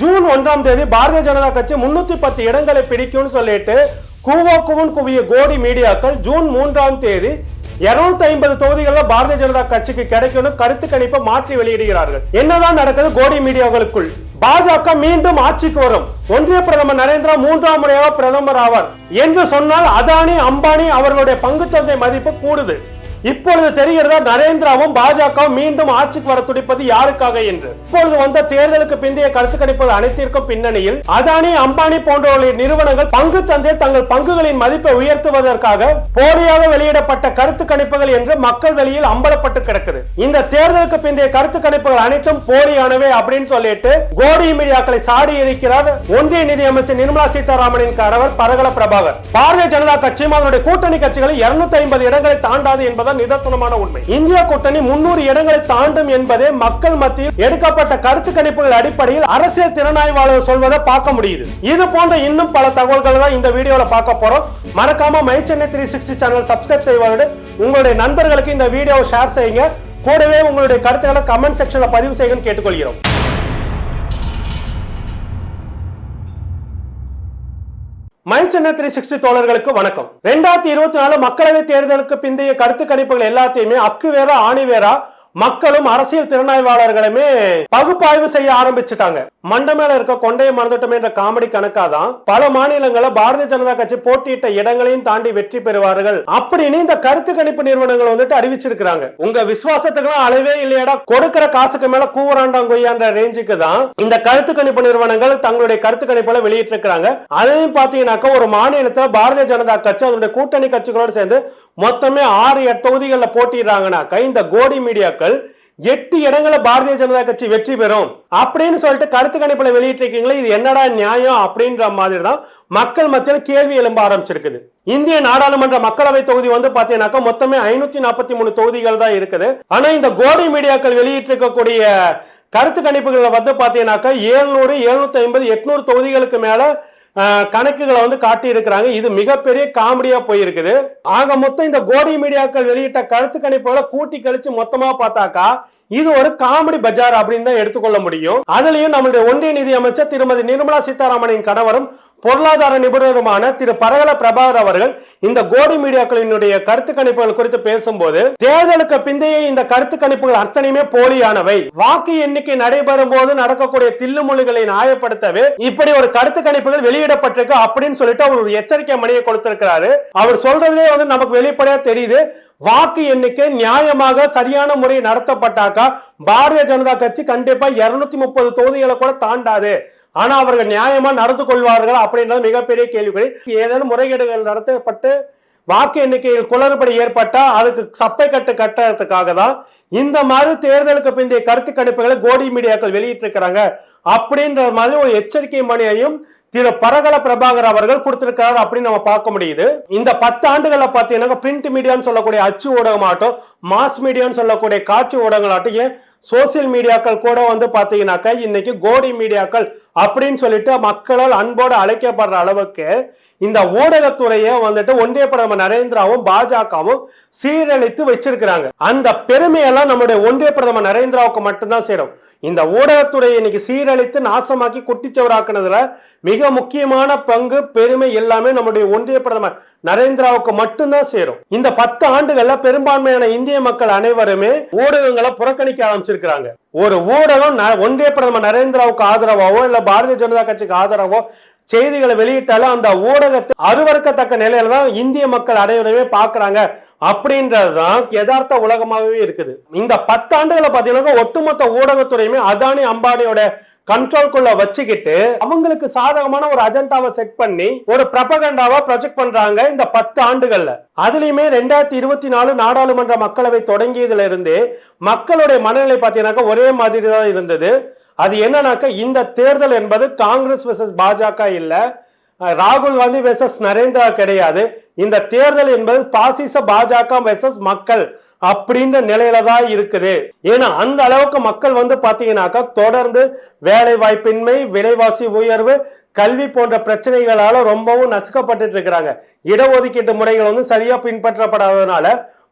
June ஒன்றாம் தேதி பாரதிய ஜனதா கட்சி முன்னூத்தி பத்து இடங்களை பிடிக்கும்னு சொல்லிட்டு கூவோக்குவன் குவிய கோடி மீடியாக்கள் ஜூன் மூன்றாம் தேதி 250 ஐம்பது தொகுதிகளில் பாரதிய ஜனதா கட்சிக்கு கிடைக்கும்னு கருத்து கணிப்பை மாற்றி வெளியிடுகிறார்கள். என்னதான் நடக்குது கோடி மீடியாக்களுக்குள் பாஜக மீண்டும் ஆட்சிக்கு வரும். ஒன்றிய பிரதமர் நரேந்திரா மூன்றாம் முறையாக பிரதமர் ஆவார். என்று சொன்னால் அதானி அம்பானி அவர்களுடைய பங்குச்சந்தை மதிப்பு கூடுது. இப்பொழுது தெரிகிறதா நரேந்திராவும் பாஜகவும் மீண்டும் ஆட்சிக்கு வர துடிப்பது யாருக்காக என்று? இப்பொழுது வந்த தேர்தலுக்கு பிந்தைய கருத்து கணிப்புகள் அனைத்திற்கும் பின்னணியில் அதானி அம்பானி போன்றவர்களின் நிறுவனங்கள் பங்கு சந்தையில் தங்கள் பங்குகளின் மதிப்பை உயர்த்துவதற்காக போலியாக வெளியிடப்பட்ட கருத்து கணிப்புகள் என்று மக்கள் வெளியில் அம்பலப்பட்டு கிடக்குது. இந்த தேர்தலுக்கு பிந்தைய கருத்து கணிப்புகள் அனைத்தும் போலியானவை அப்படின்னு சொல்லிட்டு கோடி மீடியாக்களை சாடி இருக்கிறார் ஒன்றிய நிதியமைச்சர் நிர்மலா சீதாராமனின் கணவர் பரகல பிரபாகர். பாரதிய ஜனதா கட்சியும் அதனுடைய கூட்டணி கட்சிகளும் இருநூத்தி ஐம்பது இடங்களை தாண்டாது என்பதுதான் நிதர்சனமான உண்மை. இந்திய கூட்டணி முன்னூறு இடங்களை தாண்டும் என்பதே மக்கள் மத்தியில் எடுக்கப்பட்ட கருத்து கணிப்புகள் அடிப்படையில் அரசியல் திறனாய்வாளர் சொல்வதை பார்க்க முடியுது. இது போன்ற இன்னும் பல தகவல்கள் தான் இந்த வீடியோல பார்க்க போறோம். மறக்காம my Chennai three sixty channel subscribe செய்வதோடு உங்களுடைய நண்பர்களுக்கு இந்த வீடியோவை ஷேர் செய்யுங்க. கூடவே உங்களுடைய கருத்துக்களை கமெண்ட் செக்ஷன்ல பதிவு செய்யுங்கன்னு கேட்டுக்கொள்கிறோம். மை சென்னை த்ரீ சிக்ஸ்டி தோழர்களுக்கு வணக்கம். ரெண்டாயிரத்தி இருபத்தி நாலு மக்களவை தேர்தலுக்கு பிந்தைய கருத்து கணிப்புகள் எல்லாத்தையுமே அக்கு வேற ஆணி வேறா மக்களும் அரசியல் திறனாய்வாளர்களுமே பகுப்பாய்வு செய்ய ஆரம்பிச்சுட்டாங்க. மண்ட மேல இருக்க கொண்டைய மறந்துட்டோமே என்ற காமெடி கணக்காதான் பல மாநிலங்கள பாரதிய ஜனதா கட்சி போட்டியிட்ட இடங்களையும் தாண்டி வெற்றி பெறுவார்கள் அப்படின்னு இந்த கருத்து கணிப்பு நிறுவனங்கள் வந்துட்டு அறிவிச்சிருக்கிறாங்க. உங்க விசுவாசத்துக்குலாம் அளவே இல்லையாடா. கொடுக்கிற காசுக்கு மேல கூவராண்டாங்கொய்யான்ற ரேஞ்சுக்கு தான் இந்த கருத்து கணிப்பு நிறுவனங்கள் தங்களுடைய கருத்து கணிப்புல வெளியிட்டிருக்கிறாங்க. அதையும் பாத்தீங்கன்னாக்கா ஒரு மாநிலத்துல பாரதிய ஜனதா கட்சி அதனுடைய கூட்டணி கட்சிகளோடு சேர்ந்து மொத்தமே ஆறு எட்டு தொகுதிகளில் கை இந்த கோடி மீடியாக்கள் எட்டு இடங்களை பாரதிய ஜனதா கட்சி வெற்றி பெறும் அப்படின்னு சொல்லிட்டு கருத்து கணிப்புல வெளியிட்டிருக்கீங்களே இது என்னடா நியாயம் அப்படின்ற மாதிரி தான் மக்கள் மத்தியில் கேள்வி எழும்ப ஆரம்பிச்சிருக்குது. இந்திய நாடாளுமன்ற மக்களவை தொகுதி வந்து பாத்தீங்கன்னாக்கா மொத்தமே ஐநூத்தி நாற்பத்தி மூணு தொகுதிகள் தான் இருக்குது. ஆனா இந்த கோடை மீடியாக்கள் வெளியிட்டிருக்கக்கூடிய கருத்து கணிப்புகள்ல வந்து பார்த்தீங்கன்னாக்கா ஏழ்நூறு எழுநூத்தி ஐம்பது எட்நூறு தொகுதிகளுக்கு மேல கணக்குகளை வந்து காட்டி இருக்கிறாங்க இது மிகப்பெரிய காமெடியா போயிருக்குது. ஆக மொத்தம் இந்த கோடி மீடியாக்கள் வெளியிட்ட கருத்து கணிப்புகளை கூட்டி கழிச்சு மொத்தமா பார்த்தாக்கா இது ஒரு காமெடி பஜார் அப்படின்னு தான் எடுத்துக்கொள்ள முடியும். அதுலயும் நம்மளுடைய ஒன்றிய நிதி அமைச்சர் திருமதி நிர்மலா சீதாராமனின் கணவரும் பொருளாதார நிபுணருமான திரு பரகல பிரபாகர் அவர்கள் இந்த கோடி மீடியாக்களினுடைய கருத்து கணிப்புகள் குறித்து பேசும்போது தேர்தலுக்கு பிந்தைய இந்த கருத்து கணிப்புகள் அத்தனையுமே போலியானவை. வாக்கு எண்ணிக்கை நடைபெறும் போது நடக்கக்கூடிய தில்லுமொழிகளை நியாயப்படுத்தவே இப்படி ஒரு கருத்து கணிப்புகள் வெளியிடப்பட்டிருக்கு அப்படின்னு சொல்லிட்டு அவர் ஒரு எச்சரிக்கை மணியை கொடுத்திருக்கிறாரு. அவர் சொல்றதே வந்து நமக்கு வெளிப்படையா தெரியுது. வாக்கு எண்ணிக்கை நியாயமாக சரியான முறை நடத்தப்பட்டாக்கா பாரதிய ஜனதா கட்சி கண்டிப்பா இருநூத்தி முப்பது தொகுதிகளை கூட தாண்டாது. ஆனா அவர்கள் நியாயமா நடந்து கொள்வார்கள் அப்படின்றது மிகப்பெரிய கேள்விக்குறி. ஏதேனும் முறைகேடுகள் நடத்தப்பட்டு வாக்கு எண்ணிக்கையில் குளறுபடி ஏற்பட்டா அதுக்கு சப்பை கட்டு கட்டுறதுக்காக தான் இந்த மாதிரி தேர்தலுக்கு பிந்தைய கருத்து கணிப்புகளை கோடி மீடியாக்கள் வெளியிட்டிருக்கிறாங்க. அப்படின்ற மாதிரி ஒரு எச்சரிக்கை மணியையும் திரு பரகல பிரபாகர் அவர்கள் கொடுத்திருக்காரு அப்படின்னு நம்ம பார்க்க முடியுது. இந்த பத்து ஆண்டுகளில் பார்த்தீங்கன்னா பிரிண்ட் மீடியான்னு சொல்லக்கூடிய அச்சு ஊடகமாகட்டும் மாஸ் மீடியான்னு சொல்லக்கூடிய காட்சி ஊடகங்களாகட்டும் ஏன் சோசியல் மீடியாக்கள் கூட வந்து பாத்தீங்கன்னாக்கா இன்னைக்கு கோடி மீடியாக்கள் அப்படின்னு சொல்லிட்டு மக்களால் அன்போடு அழைக்கப்படுற அளவுக்கு இந்த ஊடகத்துறையை வந்துட்டு ஒன்றிய பிரதமர் நரேந்திராவும் பாஜகவும் சீரழித்து வச்சிருக்கிறாங்க. அந்த பெருமையெல்லாம் நம்முடைய ஒன்றிய பிரதமர் நரேந்திராவுக்கு மட்டும்தான் சேரும். இந்த ஊடகத்துறையை இன்னைக்கு சீரழித்து நாசமாக்கி குட்டிச்சவராக்குனதுல மிக முக்கியமான பங்கு பெருமை எல்லாமே நம்முடைய ஒன்றிய பிரதமர் நரேந்திராவுக்கு மட்டும்தான் சேரும். இந்த பத்து ஆண்டுகள்ல பெரும்பான்மையான இந்திய மக்கள் அனைவருமே ஊடகங்களை புறக்கணிக்க ஆரம்பிச்சிருக்கிறாங்க. ஒரு ஊடகம் ந- ஒன்றிய பிரதமர் நரேந்திராவுக்கு ஆதரவாவோ இல்ல பாரதிய ஜனதா கட்சிக்கு ஆதரவோ செய்திகளை வெளியிட்டாலும் அந்த ஊடகத்தை அருவறுக்கத்தக்க நிலையில தான் இந்திய மக்கள் அனைவருமே பாக்குறாங்க அப்படின்றதுதான் யதார்த்த உலகமாகவே இருக்குது. இந்த பத்தாண்டுகளை பார்த்தீங்கன்னாக்கா ஒட்டுமொத்த ஊடகத்துறையுமே அதானி அம்பானியோட கண்ட்ரோல்குள்ள வச்சுக்கிட்டு அவங்களுக்கு சாதகமான ஒரு அஜெண்டாவை செட் பண்ணி ஒரு பிரபகண்டாவா ப்ரொஜெக்ட் பண்றாங்க இந்த பத்து ஆண்டுகள்ல. அதுலயுமே ரெண்டாயிரத்தி இருபத்தி நாலு நாடாளுமன்ற மக்களவை தொடங்கியதுல இருந்து மக்களுடைய மனநிலை பார்த்தீங்கன்னாக்கா ஒரே மாதிரி தான் இருந்தது. அது என்னன்னாக்கா இந்த தேர்தல் என்பது காங்கிரஸ் வெர்சஸ் பாஜக இல்ல. ராகுல் காந்தி வெர்சஸ் நரேந்திரா கிடையாது. இந்த தேர்தல் என்பது பாசிச பாஜக வெர்சஸ் மக்கள் அப்படின்ற நிலையில தான் இருக்குது. ஏன்னா அந்த அளவுக்கு மக்கள் வந்து பாத்தீங்கன்னாக்கா தொடர்ந்து வேலை வாய்ப்பின்மை விலைவாசி உயர்வு கல்வி போன்ற பிரச்சனைகளால ரொம்பவும் நசுக்கப்பட்டுட்டு இருக்கிறாங்க. இடஒதுக்கீட்டு முறைகள் வந்து சரியா பின்பற்றப்படாததுனால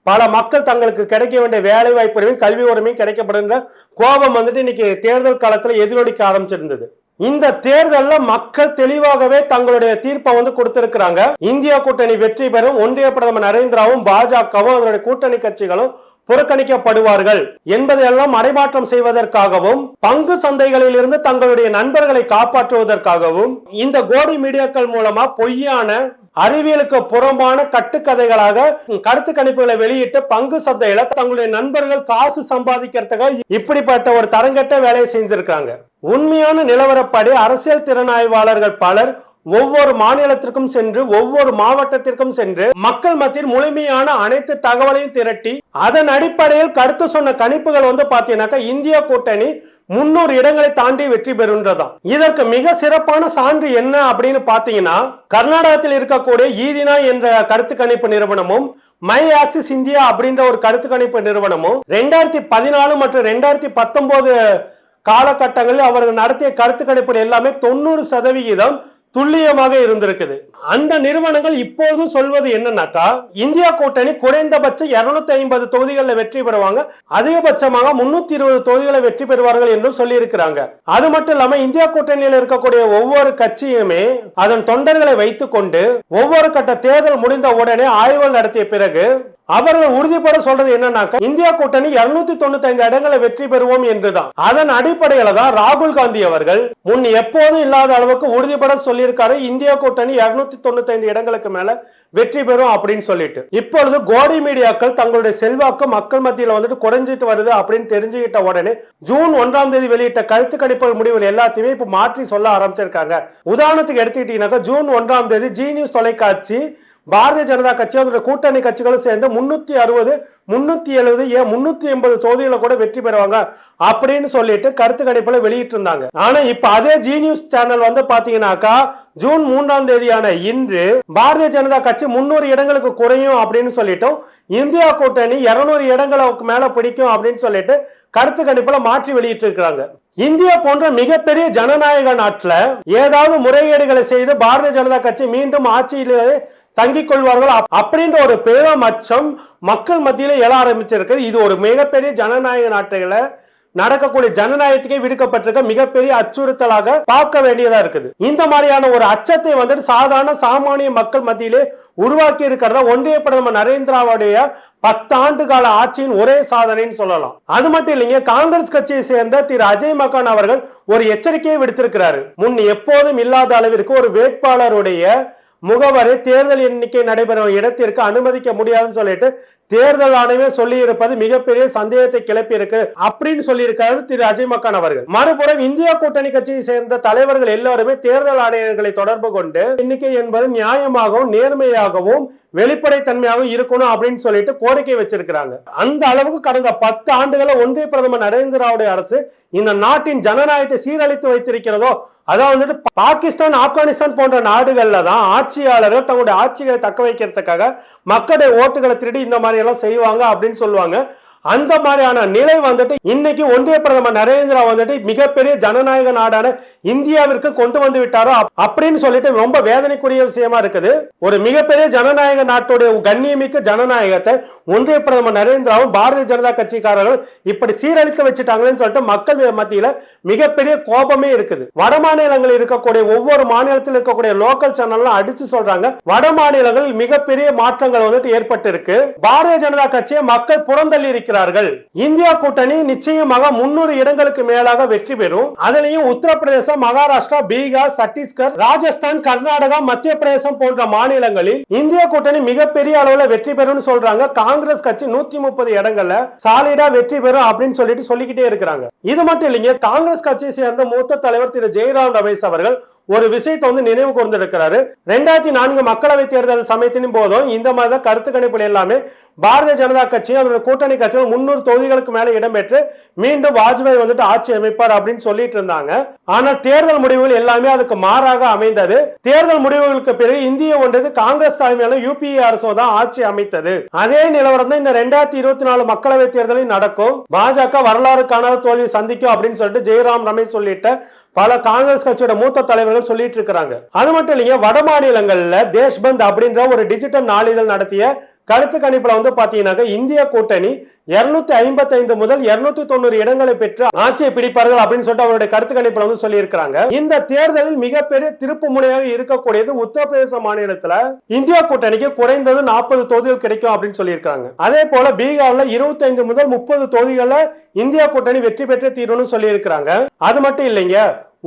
பல மக்கள் தங்களுக்கு கிடைக்க வேண்டிய வேலை வாய்ப்பு கல்வி உரிமையும் கிடைக்கப்படுகின்ற கோபம் வந்துட்டு இன்னைக்கு தேர்தல் காலத்துல எதிரொலிக்க ஆரம்பிச்சிருந்தது. இந்த தேர்தலில் மக்கள் தெளிவாகவே தங்களுடைய தீர்ப்பை வந்து கொடுத்திருக்கிறாங்க. இந்தியா கூட்டணி வெற்றி பெறும் ஒன்றிய பிரதமர் நரேந்திராவும் பாஜகவும் அதனுடைய கூட்டணி கட்சிகளும் புறக்கணிக்கப்படுவார்கள் என்பதையெல்லாம் மறைமாற்றம் செய்வதற்காகவும் பங்கு சந்தைகளில் இருந்து தங்களுடைய நண்பர்களை காப்பாற்றுவதற்காகவும் இந்த கோடி மீடியாக்கள் மூலமா பொய்யான அறிவியலுக்கு புறம்பான கட்டுக்கதைகளாக கருத்து கணிப்புகளை வெளியிட்டு பங்கு சந்தையில தங்களுடைய நண்பர்கள் காசு சம்பாதிக்கிறதுக்காக இப்படிப்பட்ட ஒரு தரங்கெட்ட வேலையை செஞ்சிருக்காங்க உண்மையான நிலவரப்படி அரசியல் திறனாய்வாளர்கள் பலர் ஒவ்வொரு மாநிலத்திற்கும் சென்று ஒவ்வொரு மாவட்டத்திற்கும் சென்று மக்கள் மத்தியில் முழுமையான அனைத்து தகவலையும் திரட்டி அதன் அடிப்படையில் கருத்து சொன்ன கணிப்புகள் வந்து பாத்தீங்கன்னாக்கா இந்திய கூட்டணி முன்னூறு இடங்களை தாண்டி வெற்றி பெறுன்றதாம் இதற்கு மிக சிறப்பான சான்று என்ன அப்படின்னு பாத்தீங்கன்னா கர்நாடகத்தில் இருக்கக்கூடிய ஈதினா என்ற கருத்து கணிப்பு நிறுவனமும் மை ஆக்சிஸ் இந்தியா அப்படின்ற ஒரு கருத்து கணிப்பு நிறுவனமும் ரெண்டாயிரத்தி பதினாலு மற்றும் ரெண்டாயிரத்தி பத்தொன்பது காலகட்டங்களில் அவர்கள் நடத்திய கருத்து கணிப்பு எல்லாமே தொண்ணூறு சதவிகிதம் துல்லியமாக இருந்திருக்குது. அந்த நிறுவனங்கள் இப்போதும் சொல்வது என்னன்னாக்கா இந்தியா கூட்டணி குறைந்தபட்சம் இருநூத்தி ஐம்பது தொகுதிகளில் வெற்றி பெறுவாங்க. அதிகபட்சமாக முன்னூத்தி இருபது தொகுதிகளை வெற்றி பெறுவார்கள் என்று சொல்லி இருக்கிறாங்க அது மட்டும் இல்லாம இந்தியா கூட்டணியில் இருக்கக்கூடிய ஒவ்வொரு கட்சியுமே அதன் தொண்டர்களை வைத்துக் கொண்டு ஒவ்வொரு கட்ட தேர்தல் முடிந்த உடனே ஆய்வுகள் நடத்திய பிறகு அவர்கள் உறுதிப்பட சொல்றது என்னன்னாக்கா இந்தியா கூட்டணி இருநூத்தி தொண்ணூத்தி ஐந்து இடங்களை வெற்றி பெறுவோம் என்றுதான். அதன் அடிப்படையில தான் ராகுல் காந்தி அவர்கள் முன் எப்போதும் இல்லாத அளவுக்கு உறுதிப்பட சொல்லியிருக்காரு. இந்தியா கூட்டணி இருநூத்தி தொண்ணூத்தி ஐந்து இடங்களுக்கு மேல வெற்றி பெறும் அப்படின்னு சொல்லிட்டு. இப்பொழுது கோடி மீடியாக்கள் தங்களுடைய செல்வாக்கு மக்கள் மத்தியில் வந்துட்டு குறைஞ்சிட்டு வருது அப்படின்னு தெரிஞ்சுக்கிட்ட உடனே ஜூன் ஒன்றாம் தேதி வெளியிட்ட கருத்து கணிப்பு முடிவுகள் எல்லாத்தையுமே இப்ப மாற்றி சொல்ல ஆரம்பிச்சிருக்காங்க. உதாரணத்துக்கு எடுத்துக்கிட்டீங்கன்னாக்கா ஜூன் ஒன்றாம் தேதி ஜி நியூஸ் தொலைக்காட்சி பாரதிய ஜனதா கட்சி அதோட கூட்டணி கட்சிகளும் சேர்ந்து முன்னூத்தி அறுபது முன்னூத்தி எழுபது ஏன் முன்னூத்தி எண்பது தொகுதிகளை கூட வெற்றி பெறுவாங்க அப்படின்னு சொல்லிட்டு கருத்து கணிப்புல வெளியிட்டு இருந்தாங்க ஆனா இப்ப அதே ஜி நியூஸ் சேனல் வந்து பாத்தீங்கன்னாக்கா ஜூன் மூன்றாம் தேதியான இன்று பாரதிய ஜனதா கட்சி முன்னூறு இடங்களுக்கு குறையும் அப்படின்னு சொல்லிட்டும் இந்தியா கூட்டணி இருநூறு இடங்களுக்கு மேல பிடிக்கும் அப்படின்னு சொல்லிட்டு கருத்து கணிப்புல மாற்றி வெளியிட்டு இருக்கிறாங்க இந்தியா போன்ற மிகப்பெரிய ஜனநாயக நாட்டுல ஏதாவது முறைகேடுகளை செய்து பாரதிய ஜனதா கட்சி மீண்டும் ஆட்சியிலே தங்கிக் கொள்வார்கள். அப்படின்ற ஒரு பெரும் அச்சம் மக்கள் மத்தியில எழ ஆரம்பிச்சிருக்கு இது ஒரு மிகப்பெரிய ஜனநாயக நாட்டுகளை நடக்கக்கூடிய ஜனநாயகத்துக்கே விடுக்கப்பட்டிருக்க மிகப்பெரிய அச்சுறுத்தலாக பார்க்க வேண்டியதா இருக்குது. இந்த மாதிரியான ஒரு அச்சத்தை வந்துட்டு சாதாரண சாமானிய மக்கள் மத்தியிலே உருவாக்கி இருக்கிறத ஒன்றிய பிரதமர் நரேந்திராவுடைய பத்தாண்டு கால ஆட்சியின் ஒரே சாதனைன்னு சொல்லலாம். அது மட்டும் இல்லைங்க காங்கிரஸ் கட்சியை சேர்ந்த திரு அஜய் மக்கான் அவர்கள் ஒரு எச்சரிக்கையை விடுத்திருக்கிறாரு. முன் எப்போதும் இல்லாத அளவிற்கு ஒரு வேட்பாளருடைய முகவரை தேர்தல் எண்ணிக்கை நடைபெறும் இடத்திற்கு அனுமதிக்க முடியாதுன்னு சொல்லிட்டு தேர்தல் ஆணையமே சொல்லி இருப்பது மிகப்பெரிய சந்தேகத்தை கிளப்பி இருக்கு அப்படின்னு சொல்லி இருக்காரு திரு அஜய் மக்கான் அவர்கள். மறுபுறம் இந்தியா கூட்டணி கட்சியை சேர்ந்த தலைவர்கள் எல்லாருமே தேர்தல் ஆணையர்களை தொடர்பு கொண்டு எண்ணிக்கை என்பது நியாயமாகவும் நேர்மையாகவும் வெளிப்படைத்தன்மையாகவும் இருக்கணும் அப்படின்னு சொல்லிட்டு கோரிக்கை வச்சிருக்கிறாங்க. அந்த அளவுக்கு கடந்த பத்து ஆண்டுகளை ஒன்றிய பிரதமர் நரேந்திராவுடைய அரசு இந்த நாட்டின் ஜனநாயகத்தை சீரழித்து வைத்திருக்கிறதோ அதாவது வந்துட்டு பாகிஸ்தான் ஆப்கானிஸ்தான் போன்ற நாடுகள்ல தான் ஆட்சியாளர்கள் தங்களுடைய ஆட்சிகளை தக்க வைக்கிறதுக்காக மக்களுடைய ஓட்டுகளை திருடி இந்த மாதிரி எல்லாம் செய்வாங்க அப்படின்னு சொல்லுவாங்க. அந்த மாதிரியான நிலை வந்துட்டு இன்னைக்கு ஒன்றிய பிரதமர் நரேந்திரா வந்துட்டு மிகப்பெரிய ஜனநாயக நாடான இந்தியாவிற்கு கொண்டு வந்து விட்டாரோ அப்படின்னு சொல்லிட்டு ரொம்ப வேதனைக்குரிய விஷயமா இருக்குது. ஒரு மிகப்பெரிய ஜனநாயக நாட்டுடைய கண்ணியமிக்க ஜனநாயகத்தை ஒன்றிய பிரதமர் நரேந்திராவும் பாரதிய ஜனதா கட்சிக்காரர்கள் இப்படி சீரழித்து வச்சுட்டாங்கன்னு சொல்லிட்டு மக்கள் மத்தியில மிகப்பெரிய கோபமே இருக்குது. வட மாநிலங்களில் இருக்கக்கூடிய ஒவ்வொரு மாநிலத்தில் இருக்கக்கூடிய லோக்கல் சேனல்லாம் அடிச்சு சொல்றாங்க. வட மாநிலங்களில் மிகப்பெரிய மாற்றங்கள் வந்துட்டு ஏற்பட்டு இருக்கு பாரதிய ஜனதா கட்சியை மக்கள் புறந்தள்ளி இருக்கிறார்கள் இந்தியா கூட்டணி நிச்சயமாக முன்னூறு இடங்களுக்கு மேலாக வெற்றி பெறும். அதுலயும் உத்தரப்பிரதேசம் மகாராஷ்டிரா பீகார் சத்தீஸ்கர் ராஜஸ்தான் கர்நாடகா மத்திய பிரதேசம் போன்ற மாநிலங்களில் இந்தியா கூட்டணி மிகப்பெரிய அளவுல வெற்றி பெறும் சொல்றாங்க. காங்கிரஸ் கட்சி நூத்தி முப்பது இடங்கள்ல சாலிடா வெற்றி பெறும் அப்படின்னு சொல்லிட்டு சொல்லிக்கிட்டே இருக்கிறாங்க. இது மட்டும் இல்லைங்க காங்கிரஸ் கட்சியை சேர்ந்த மூத்த தலைவர் திரு ஜெயராம் ரமேஷ் அவர்கள் ஒரு விஷயத்தை வந்து நினைவு கூர்ந்திருக்கிறாரு. ரெண்டாயிரத்தி நான்கு மக்களவை தேர்தல் சமயத்தின் போதும் இந்த மாதிரி தான் கருத்து கணிப்புகள் எல்லாமே பாரதிய ஜனதா கட்சி அதோட கூட்டணி கட்சிகள் முன்னூறு தொகுதிகளுக்கு மேல இடம்பெற்று மீண்டும் வாஜ்பாய் வந்துட்டு ஆட்சி அமைப்பார் அப்படின்னு சொல்லிட்டு இருந்தாங்க. ஆனால் தேர்தல் முடிவுகள் எல்லாமே அதுக்கு மாறாக அமைந்தது. தேர்தல் முடிவுகளுக்கு பிறகு இந்திய ஒன்றியது காங்கிரஸ் தலைமையில யூபிஏ அரசு தான் ஆட்சி அமைத்தது. அதே நிலவரம் தான் இந்த ரெண்டாயிரத்தி இருபத்தி நாலு மக்களவை தேர்தலில் நடக்கும். பாஜக வரலாறு காணாத தோல்வி சந்திக்கும் அப்படின்னு சொல்லிட்டு ஜெயராம் ரமேஷ் சொல்லிட்டு பல காங்கிரஸ் கட்சியோட மூத்த தலைவர்கள் சொல்லிட்டு இருக்கிறாங்க. அது மட்டும் இல்லைங்க வட மாநிலங்கள்ல தேஷ்பந்த் அப்படின்ற ஒரு டிஜிட்டல் நாளிதழ் நடத்திய கருத்து கணிப்புல வந்து பாத்தீங்கன்னாக்க இந்திய கூட்டணி இருநூத்தி ஐம்பத்தி ஐந்து முதல் இருநூத்தி தொண்ணூறு இடங்களை பெற்று ஆட்சியை பிடிப்பார்கள் அப்படின்னு சொல்லிட்டு அவருடைய கருத்து கணிப்புல வந்து சொல்லி இந்த தேர்தலில் மிகப்பெரிய திருப்பு முனையாக இருக்கக்கூடியது உத்தரப்பிரதேச மாநிலத்துல இந்தியா கூட்டணிக்கு குறைந்தது நாற்பது தொகுதிகள் கிடைக்கும் அப்படின்னு சொல்லியிருக்காங்க அதே போல பீகார்ல இருபத்தி ஐந்து முதல் முப்பது தொகுதிகள்ல இந்தியா கூட்டணி வெற்றி பெற்று தீர்வுன்னு சொல்லியிருக்கிறாங்க. அது மட்டும் இல்லைங்க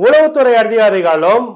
உளவுத்துறை அதிகாரிகளும்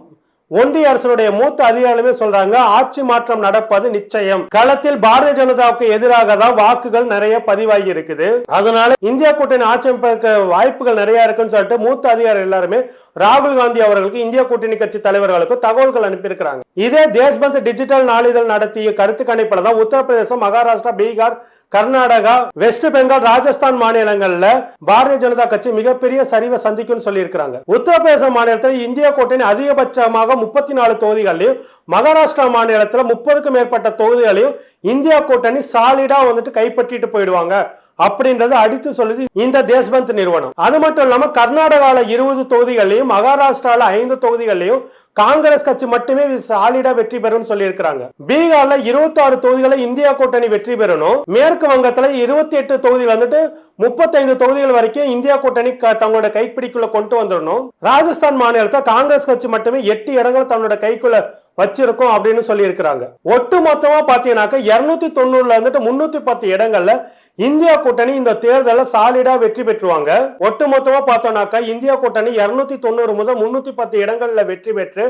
ஒன்றிய அரசுடைய மூத்த அதிகாரிகளுமே சொல்றாங்க ஆட்சி மாற்றம் நடப்பது நிச்சயம். களத்தில் பாரதிய ஜனதாவுக்கு எதிராக தான் வாக்குகள் நிறைய பதிவாகி இருக்குது. அதனால இந்தியா கூட்டணி ஆட்சி அமைப்பதற்கு வாய்ப்புகள் நிறைய இருக்குன்னு சொல்லிட்டு மூத்த அதிகாரி எல்லாருமே ராகுல் காந்தி அவர்களுக்கு இந்திய கூட்டணி கட்சி தலைவர்களுக்கு தகவல்கள் அனுப்பியிருக்கிறாங்க. இதே தேஷ்பந்த் டிஜிட்டல் நாளிதழ் நடத்திய கருத்து கணிப்பில் தான் உத்தரப்பிரதேசம் மகாராஷ்டிரா பீகார் கர்நாடகா வெஸ்ட் பெங்கால் ராஜஸ்தான் மாநிலங்கள்ல பாரதிய ஜனதா கட்சி மிகப்பெரிய சரிவை சந்திக்கும் சொல்லியிருக்கிறாங்க. உத்தரப்பிரதேச மாநிலத்தில் இந்திய கூட்டணி அதிகபட்சமாக முப்பத்தி நாலு தொகுதிகளையும் மகாராஷ்டிரா மாநிலத்தில் முப்பதுக்கும் மேற்பட்ட தொகுதிகளையும் இந்தியா கூட்டணி சாலிடா வந்துட்டு கைப்பற்றிட்டு போயிடுவாங்க. அப்படின்றது அடித்து சொல்லுது இந்த தேஷ்பந்த் நிறுவனம். அது மட்டும் இல்லாம கர்நாடகால இருபது தொகுதிகளையும் மகாராஷ்டிரால ஐந்து தொகுதிகளையும் காங்கிரஸ் கட்சி மட்டுமே சாலிடா வெற்றி பெறும் சொல்லியிருக்கிறாங்க. பீகார்ல இருபத்தி ஆறு தொகுதிகளை இந்தியா கூட்டணி வெற்றி பெறணும். மேற்கு வங்கத்துல இருபத்தி எட்டு தொகுதிகள் வந்துட்டு முப்பத்தைந்து தொகுதிகள் வரைக்கும் இந்தியா கூட்டணி க- தங்களோட கைப்பிடிக்குள்ள கொண்டு வந்துடணும். ராஜஸ்தான் மாநிலத்தை காங்கிரஸ் கட்சி மட்டுமே எட்டு இடங்கள் தன்னோட கைக்குள்ள வச்சிருக்கோம் அப்படின்னு சொல்லி இருக்கிறாங்க ஒட்டு மொத்தமா பாத்தீங்கன்னாக்க இருநூத்தி தொண்ணூறுல இருந்துட்டு முன்னூத்தி பத்து இடங்கள்ல இந்தியா கூட்டணி இந்த தேர்தலில் சாலிடா வெற்றி பெற்றுவாங்க. ஒட்டு மொத்தமா பார்த்தோம்னாக்கா இந்தியா கூட்டணி இருநூத்தி தொண்ணூறு முதல் முன்னூத்தி பத்து இடங்கள்ல வெற்றி பெற்று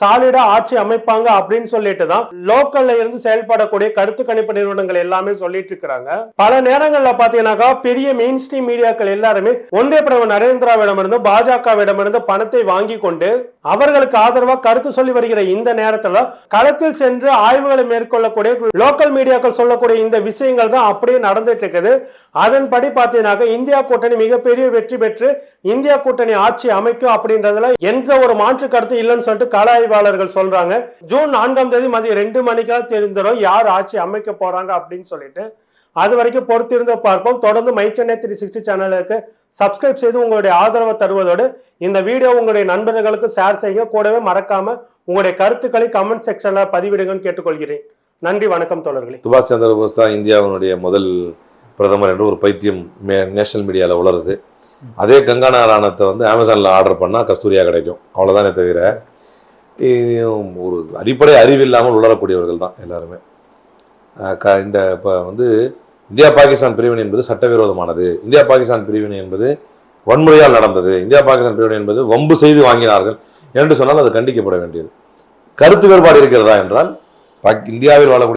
சாலிடா ஆட்சி அமைப்பாங்க அப்படின்னு சொல்லிட்டு தான் லோக்கல்ல இருந்து செயல்படக்கூடிய கருத்து கணிப்பு நிறுவனங்கள் எல்லாமே சொல்லிட்டு இருக்கிறாங்க. பல நேரங்கள்ல பாத்தீங்கன்னாக்கா பெரிய மெயின் ஸ்ட்ரீம் மீடியாக்கள் எல்லாருமே ஒன்றிய பிரதமர் நரேந்திராவிடம் இருந்து பாஜகவிடம் இருந்து பணத்தை வாங்கி கொண்டு அவர்களுக்கு ஆதரவா கருத்து சொல்லி வருகிற இந்த நேரத்துல களத்தில் சென்று ஆய்வுகளை மேற்கொள்ளக்கூடிய லோக்கல் மீடியாக்கள் சொல்லக்கூடிய இந்த விஷயங்கள் தான் அப்படியே நடந்துட்டு இருக்குது. அதன்படி பாத்தீங்கன்னாக்க இந்தியா கூட்டணி மிகப்பெரிய வெற்றி பெற்று இந்தியா கூட்டணி ஆட்சி அமைக்கும் அப்படின்றதுல எந்த ஒரு மாற்று கருத்து இல்லைன்னு சொல்லிட்டு கலாய் ஆய்வாளர்கள் சொல்றாங்க ஜூன் நான்காம் தேதி மதியம் ரெண்டு மணிக்கெல்லாம் தெரிஞ்சிடும் யார் ஆட்சி அமைக்க போறாங்க அப்படின்னு சொல்லிட்டு அது வரைக்கும் பொறுத்திருந்து பார்ப்போம். தொடர்ந்து மை சென்னை த்ரீ சிக்ஸ்டி சேனலுக்கு சப்ஸ்கிரைப் செய்து உங்களுடைய ஆதரவை தருவதோடு இந்த வீடியோ உங்களுடைய நண்பர்களுக்கு ஷேர் செய்யுங்க. கூடவே மறக்காம உங்களுடைய கருத்துக்களை கமெண்ட் செக்ஷன்ல பதிவிடுங்கன்னு கேட்டுக்கொள்கிறேன். நன்றி வணக்கம் தோழர்களே. சுபாஷ் சந்திர போஸ் தான் இந்தியாவினுடைய முதல் பிரதமர் என்று ஒரு பைத்தியம் மே நேஷனல் மீடியாவில் உளருது அதே கங்கா நாராயணத்தை வந்து அமேசானில் ஆர்டர் பண்ணால் கஸ்தூரியா கிடைக்கும். அவ்வளோதானே தவிர ஒரு அடிப்படை அறிவு இல்லாமல் உளரக்கூடியவர்கள் தான் எல்லாருமே. க இந்த இப்போ வந்து இந்தியா பாகிஸ்தான் பிரிவினை என்பது சட்டவிரோதமானது. இந்தியா பாகிஸ்தான் பிரிவினை என்பது வன்முறையால் நடந்தது. இந்தியா பாகிஸ்தான் பிரிவினை என்பது வம்பு செய்து வாங்கினார்கள். என்று சொன்னால் அது கண்டிக்கப்பட வேண்டியது. கருத்து வேறுபாடு இருக்கிறதா என்றால் பாக்- இந்தியாவில் வாழக்கூடிய